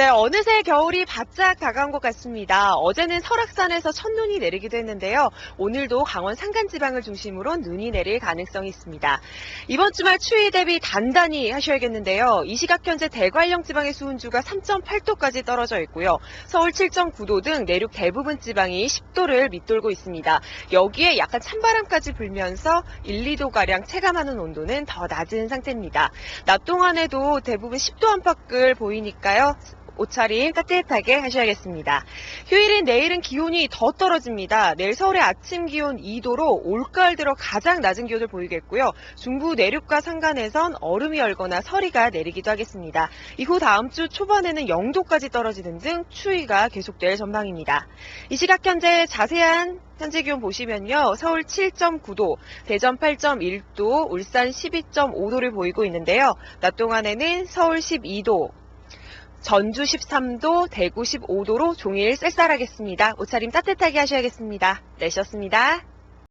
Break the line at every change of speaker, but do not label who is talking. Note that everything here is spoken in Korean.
네, 어느새 겨울이 바짝 다가온 것 같습니다. 어제는 설악산에서 첫눈이 내리기도 했는데요. 오늘도 강원 산간지방을 중심으로 눈이 내릴 가능성이 있습니다. 이번 주말 추위 대비 단단히 하셔야겠는데요. 이 시각 현재 대관령 지방의 수온주가 3.8도까지 떨어져 있고요. 서울 7.9도 등 내륙 대부분 지방이 10도를 밑돌고 있습니다. 여기에 약간 찬바람까지 불면서 1, 2도가량 체감하는 온도는 더 낮은 상태입니다. 낮 동안에도 대부분 10도 안팎을 보이니까요. 옷차림 따뜻하게 하셔야겠습니다. 휴일인 내일은 기온이 더 떨어집니다. 내일 서울의 아침 기온 2도로 올가을 들어 가장 낮은 기온을 보이겠고요. 중부 내륙과 산간에선 얼음이 얼거나 서리가 내리기도 하겠습니다. 이후 다음 주 초반에는 0도까지 떨어지는 등 추위가 계속될 전망입니다. 이 시각 현재 자세한 현재 기온 보시면요. 서울 7.9도, 대전 8.1도, 울산 12.5도를 보이고 있는데요. 낮 동안에는 서울 12도, 전주 13도, 대구 15도로 종일 쌀쌀하겠습니다. 옷차림 따뜻하게 하셔야겠습니다. 내셨습니다.